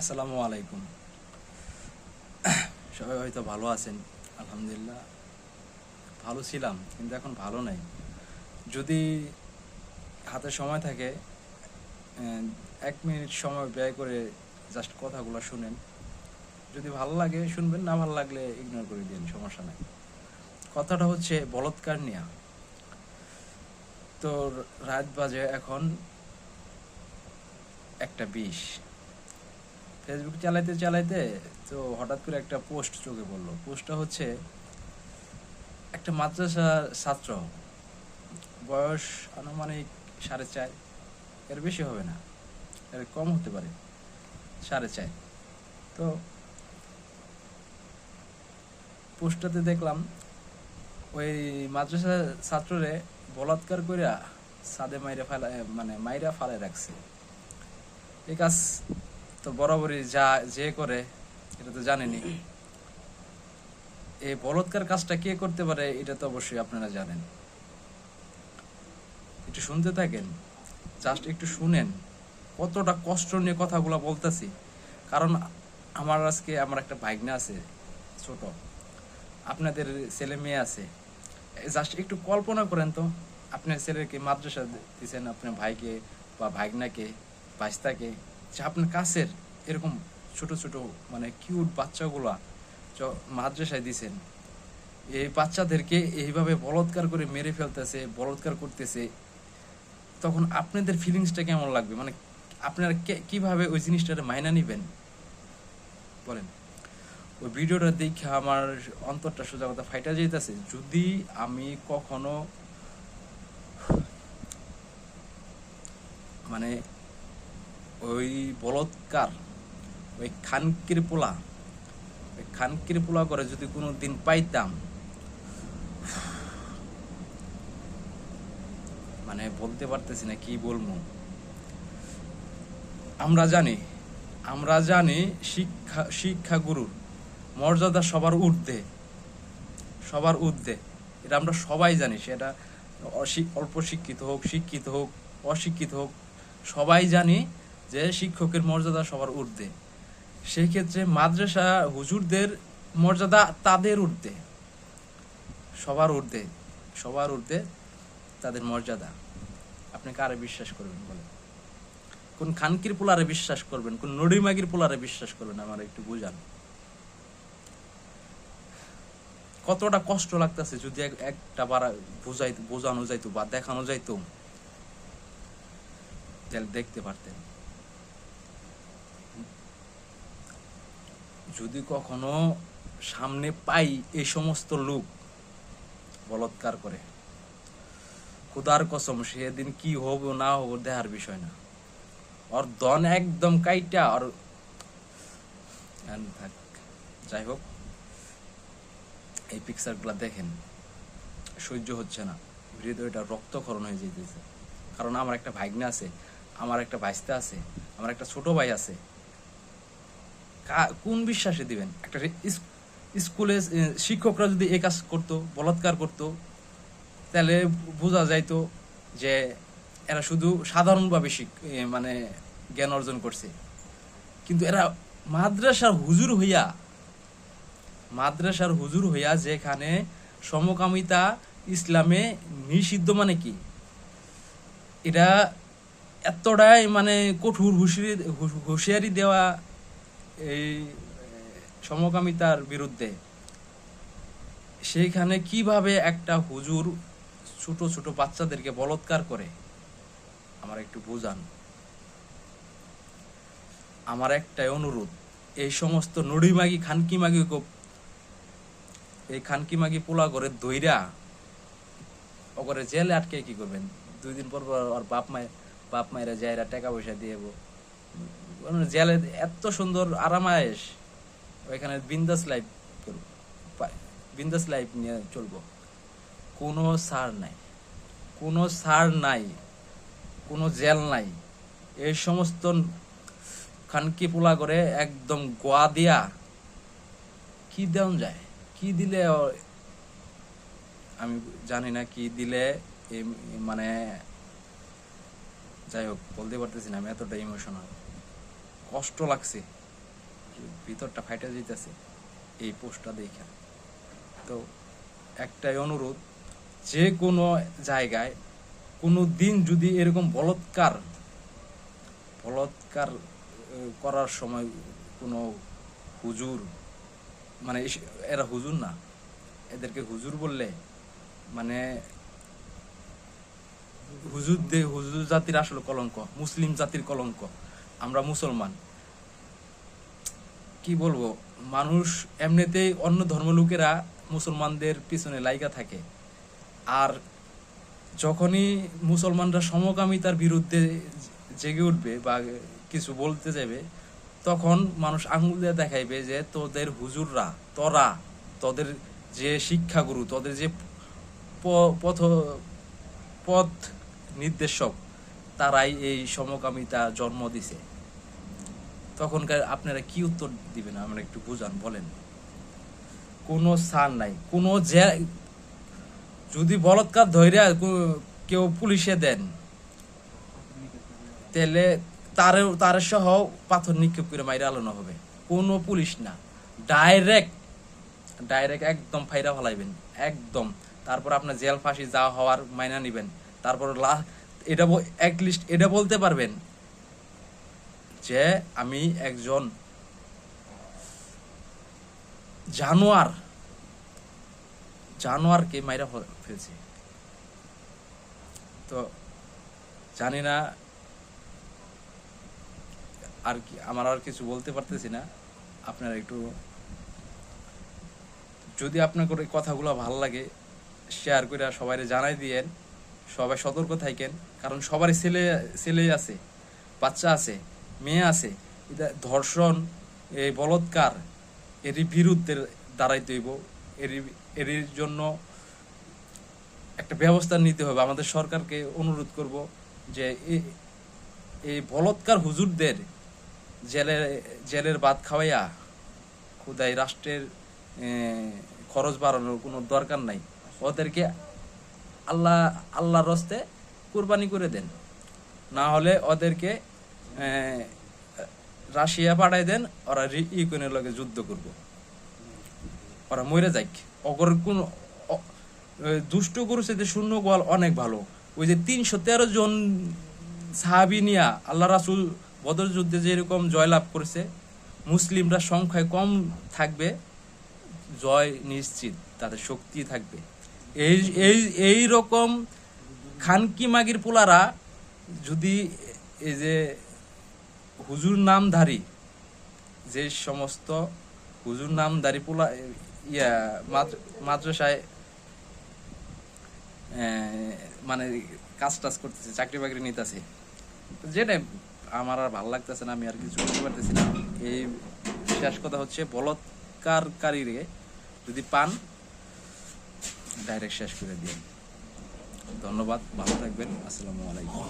আসসালামু আলাইকুম। সবাই হয়তো ভালো আছেন, আলহামদুলিল্লাহ। ভালো ছিলাম, কিন্তু এখন ভালো নাই। যদি হাতে সময় থাকে এক মিনিট সময় ব্যয় করে জাস্ট কথাগুলো শুনেন। যদি ভালো লাগে, শুনবেন, না ভালো লাগলে ইগনোর করে দিন সমস্যা নাই। কথাটা হচ্ছে বলৎকার নিয়া। তো রাত বাজে এখন একটা বিশ। ফেসবুক চালাইতে চালাইতে তো হঠাৎ করে একটা পোস্ট চোখে পড়ল। পোস্টটা হচ্ছে, একটা মাদ্রাসা ছাত্র, বয়স আনুমানিক সাড়ে চার, এর বেশি হবে না, এর কম হতে পারে, সাড়ে চার। তো পোস্টটাতে দেখলাম, ওই মাদ্রাসা ছাত্ররে বলাৎকার কইরা সাদে মাইরা ফেলা মানে মাইরা ফালায় রাখছে। এই কাজ তো বরাবরই যা, যে করে, এটা তো জানেনি এই বলৎকার কাজটা কে করতে পারে, এটা তো অবশ্যই আপনারা জানেন। একটু শুনতে থাকেন জাস্ট একটু শুনেন, কতটা কষ্ট নিয়ে কথাগুলো বলতেছি। কারণ আমার আজকে আমার একটা ভাগ্নে আছে, ছোট। আপনাদের ছেলে মেয়ে আছে। জাস্ট একটু কল্পনা করেন তো, আপনার ছেলেকে মাদ্রাসা দিচ্ছেন আপনার ভাইকে বা ভাগনাকে বাস্তাকে যে আপনার কাছের এরকম ছোট ছোট মানে কিউট বাচ্চাগুলা মাদ্রাসায় দিছেন, এই বাচ্চাদেরকে এইভাবে বলৎকার করে মেরে ফেলতেছে, বলৎকার করতেছে, তখন আপনাদের ফিলিংসটা কেমন লাগবে? মানে আপনারা কীভাবে ওই জিনিসটারে মাইনা নিবেন? বলেন। ওই ভিডিওটা দেখে আমার অন্তরটা সোজা কথা ফাইটা যেতেছে যদি আমি কখনো মানে ওই বলৎকার, ওই খানকির পোলা, ওই খানকির পোলা করে যদি কোনো দিন পাইতাম মানে বলতে পারতেছি না কি বলব। আমরা জানি আমরা জানি শিক্ষা শিক্ষা গুরুর মর্যাদা সবার ঊর্ধ্বে সবার ঊর্ধ্বে। এটা আমরা সবাই জানি সেটা অল্প শিক্ষিত হোক শিক্ষিত হোক, অশিক্ষিত হোক, সবাই জানি যে শিক্ষকের মর্যাদা সবার ঊর্ধ্বে। সেই ক্ষেত্রে মাদ্রাসা হুজুরদের মর্যাদা তাদের ঊর্ধ্বে। সবার ঊর্ধ্বে সবার ঊর্ধ্বে তাদের মর্যাদা। আপনি কারে বিশ্বাস করবেন, বলেন। কোন খানকির পোলারে বিশ্বাস করবেন, কোন নড়িমাগির পোলারে বিশ্বাস করবেন, আমার একটু বুঝান। কতটা কষ্ট লাগতেছে যদি একটা বার বোঝাই বোঝানো যাইতো বা দেখানো যাইতো। দেখতে পারতেন। যদি কখনো সামনে পাই এই সমস্ত লোক বলৎকার করে, খুদার কসম, সেদিন কি হব না হব দেখার বিষয় না। ওর দন একদম কাইটা, আর যাই হোক, এই পিকচারগুলো দেখেন, সহ্য হচ্ছে না। হৃদয়টা রক্তক্ষরণ হয়ে যেতেছে কারণ আমার একটা ভাগ্নে আছে, আমার একটা ভাইস্তে আছে, আমার একটা ছোট ভাই আছে। কোন বিশ্বাসে দিবেন? একটা স্কুলে শিক্ষকরা যদি এই কাজ করতো, বলাৎকার করতো, তাহলে বোঝা যাইতো যে এরা শুধু সাধারণভাবে শিক- মানে জ্ঞান অর্জন করছে। কিন্তু এরা মাদ্রাসার হুজুর হইয়া, মাদ্রাসার হুজুর হইয়া যেখানে সমকামিতা ইসলামে নিষিদ্ধ মানে কি? এটা এতটাই মানে কঠোর হুঁশিয়ারি হুঁশিয়ারি দেওয়া এই সমকামিতার বিরুদ্ধে সেইখানে কীভাবে একটা হুজুর ছোট ছোট বাচ্চাদেরকে বলৎকার করে? আমার একটু বুঝান। আমার একটাই অনুরোধ, এই সমস্ত নড়িমাগি খানকি মাগি এই খানকি মাগি পোলা করে দইরা ওকরে জেলে আটকে কি করবেন? দুই দিন পর পর আর বাপ মায়ের, বাপ মায়েরা যাইরা টাকা পয়সা দিয়ে জেলে এত সুন্দর আরামায়েশ, ওইখানে বিন্দাস লাইফ বিন্দাস লাইফ নিয়ে চলবো। কোনো সার নাই, কোনো সার নাই, কোনো জেল নাই। এই সমস্ত খানকি পোলা করে একদম গোয়া দিয়া কি দেওয়া যায়? কি দিলে আমি জানি না কি দিলে মানে যাই হোক বলতে পারতেছি না, আমি এতটা ইমোশনাল কষ্ট লাগছে। ভিতরটা ফাইটা যেতেছে, এই পোস্টটা দেখে। তো একটাই অনুরোধ, যে কোনো জায়গায় কোনো দিন যদি এরকম বলৎকার বলৎকার করার সময় কোনো হুজুর মানে এরা হুজুর না, এদেরকে হুজুর বললে মানে হুজুর দে হুজুর জাতির আসলে কলঙ্ক, মুসলিম জাতির কলঙ্ক। আমরা মুসলমান। কি বলব? মানুষ এমনিতেই অন্য ধর্ম লোকেরা মুসলমানদের পিছনে লাইগা থাকে। আর যখনই মুসলমানরা সমকামিতার বিরুদ্ধে জেগে উঠবে বা কিছু বলতে যাবে, তখন মানুষ আঙুল দিয়ে দেখাইবে যে তোদের হুজুররা, তরা, তোদের যে শিক্ষাগুরু, তোদের যে পথ পথ নির্দেশক, তারাই এই সমকামিতা জন্ম দিছে। তখনকার আপনারা কি উত্তর দিবেন? আমরা একটু বুঝান, বলেন। কোনো সার নাই। কোনো যে যদি বলৎকার ধৈর্য কেউ পুলিশে দেন, তাহলে তারে তারে সহ পাথর নিক্ষেপ করে মাইরে আলানো হবে। কোনো পুলিশ না। ডাইরেক্ট ডাইরেক্ট একদম ফাইরা ফলাইবেন। একদম। তারপর আপনার জেল ফাঁসি যা হওয়ার মাইনা নিবেন। তারপর লা- এটা লিস্ট, এটা বলতে পারবেন। যে আমি একজন জানোয়ার, জানোয়ারকে মাইরা ফেলছি। তো জানি না আর কি, আমার আর কিছু বলতে পারতেছি না। আপনারা একটু, যদি আপনার কথাগুলো ভালো লাগে শেয়ার করে সবাই জানাই দিয়েন। সবাই সতর্ক থাকেন, কারণ সবারই ছেলে ছেলে আছে, বাচ্চা আছে। মেয়ে আছে, এটা ধর্ষণ এই বলৎকার, এরই বিরুদ্ধে দাঁড়াইতে হইব, এরই এর জন্য একটা ব্যবস্থা নিতে হবে। আমাদের সরকারকে অনুরোধ করব যে এই বলৎকার হুজুরদের জেলের জেলের ভাত খাওয়াইয়া খুদাই রাষ্ট্রের খরচ বাড়ানোর কোনো দরকার নাই। ওদেরকে আল্লাহ, আল্লাহর রস্তে কুরবানি করে দেন। না হলে ওদেরকে রাশিয়া পাঠাই দেন, ওরা ইউক্রেনের লগে যুদ্ধ করব। ওরা মরে যাক। অগর কোন দুষ্ট করছে যে শূন্য গোয়াল অনেক ভালো। ওই যে তিনশো তেরো জন সাহাবি নিয়া আল্লাহ রাসুল বদর যুদ্ধে যেরকম জয়লাভ করেছে, মুসলিমরা সংখ্যায় কম থাকবে, জয় নিশ্চিত, তাদের শক্তি থাকবে। এই এই এই রকম খানকি মাগির পোলারা যদি এই যে হুজুর নামধারী যে সমস্ত হুজুর নামধারী পোলা, ইয়া মাদ্রাসায় মানে কাজ টাজ করতেছে চাকরি বাকরি নিতেছে যেটা আমার আর ভালো লাগতেছে না, আমি আর কিছু করতে পারতেছি না। এই শেষ কথা হচ্ছে বলৎকারকারীরে যদি পান ডাইরেক্ট শেষ করে দিন ধন্যবাদ, ভালো থাকবেন, আসসালামু আলাইকুম।